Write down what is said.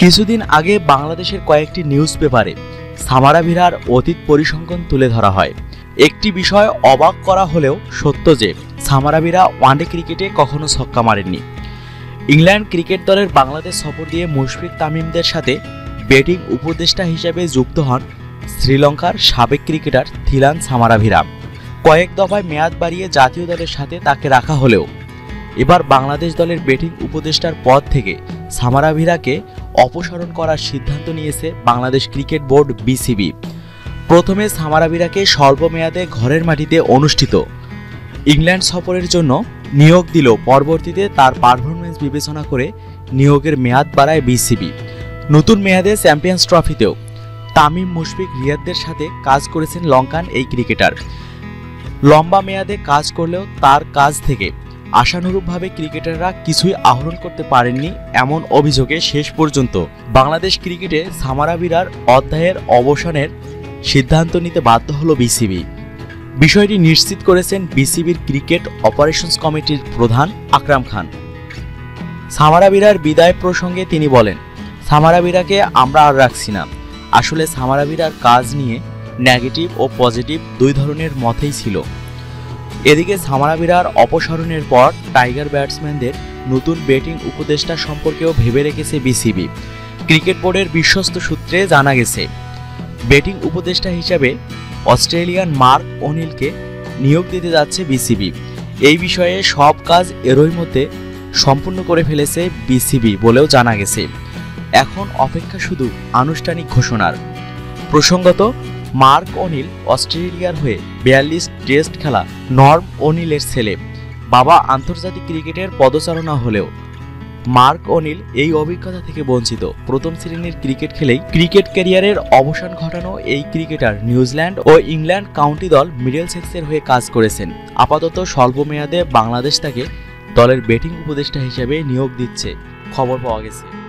কিছুদিন আগে বাংলাদেশের কয়েকটি নিউজ পেপারে সামারা ভিরার অতীত পরিসংখ্যান তুলে ধরা হয়। একটি বিষয় অবাক করা হলেও সত্য যে, সামারা ভিরা ওয়ানডে ক্রিকেটে কখনো ছক্কা মারেননি। ইংল্যান্ড ক্রিকেট দলের বাংলাদেশ সফর দিয়ে মুশফিক তামিমদের সাথে ব্যাটিং উপদেষ্টা হিসেবে যুক্ত হন শ্রীলঙ্কার সাবেক ক্রিকেটার থিলান সামারাভিরা কয়েক দফায় মেয়াদ বাড়িয়ে জাতীয় দলের সাথে তাকে রাখা হলেও, এবার বাংলাদেশ দলের ব্যাটিং উপদেষ্টার পদ থেকে সামারাভিরাকে অপসারণ করার সিদ্ধান্ত নিয়েছে বাংলাদেশ ক্রিকেট বোর্ড বিসিবি। প্রথমে সামারাভিরাকে স্বল্প মেয়াদে ঘরের মাটিতে অনুষ্ঠিত। ইংল্যান্ড সফরের জন্য নিয়োগ দিল পরবর্তীতে তার পারফরমেন্স বিবেচনা করে নিয়োগের মেয়াদ বাড়ায় বিসিবি। নতুন মেয়াদে চ্যাম্পিয়ন্স ট্রফিতেও তামিম মুশফিক রিয়াদদের সাথে কাজ করেছেন লঙ্কান এই ক্রিকেটার। লম্বা মেয়াদে কাজ করলেও তার কাজ থেকে আশানুরূপভাবে ক্রিকেটাররা কিছুই আহরণ করতে পারেননি এমন অভিযোগে শেষ পর্যন্ত বাংলাদেশ ক্রিকেটে সামারাবিরার অধ্যায়ের অবসানের সিদ্ধান্ত নিতে বাধ্য হলো বিসিবি। বিষয়টি নিশ্চিত করেছেন বিসিবির ক্রিকেট অপারেশনস কমিটির প্রধান আকরাম খান। সামারাবিরার বিদায় প্রসঙ্গে তিনি বলেন সামারাবিরাকে আমরা আর রাখছি না। আসলে সামারাবিরার কাজ নিয়ে নেগেটিভ ও পজিটিভ দুই ধরনের মতেই ছিল। এদিকে সামারাবিরার অপসারণের পর টাইগার ব্যাটসম্যানদের নতুন ব্যাটিং উপদেষ্টা সম্পর্কেও ভেবে রেখেছে বিসিবি। ক্রিকেট বোর্ডের বিশ্বস্ত সূত্রে জানা গেছে, ব্যাটিং উপদেষ্টা হিসাবে অস্ট্রেলিয়ান মার্ক অনিলকে নিয়োগ দিতে যাচ্ছে বিসিবি। এই বিষয়ে সব কাজ এরই মধ্যে সম্পূর্ণ করে ফেলেছে বিসিবি বলেও জানা গেছে। এখন অপেক্ষা শুধু আনুষ্ঠানিক ঘোষণার। প্রসঙ্গত মার্ক অনিল অস্ট্রেলিয়ার হয়ে বিয়াল্লিশ টেস্ট খেলা নর্ম অনিলের ছেলে। বাবা আন্তর্জাতিক ক্রিকেটের পদচারণা হলেও মার্ক অনিল এই অভিজ্ঞতা থেকে বঞ্চিত। প্রথম শ্রেণির ক্রিকেট খেলেই ক্রিকেট ক্যারিয়ারের অবসান ঘটানো এই ক্রিকেটার নিউজিল্যান্ড ও ইংল্যান্ড কাউন্টি দল মিডলসেক্সের হয়ে কাজ করেছেন। আপাতত স্বল্প মেয়াদে বাংলাদেশ তাকে দলের ব্যাটিং উপদেষ্টা হিসেবে নিয়োগ দিচ্ছে। খবর পাওয়া গেছে।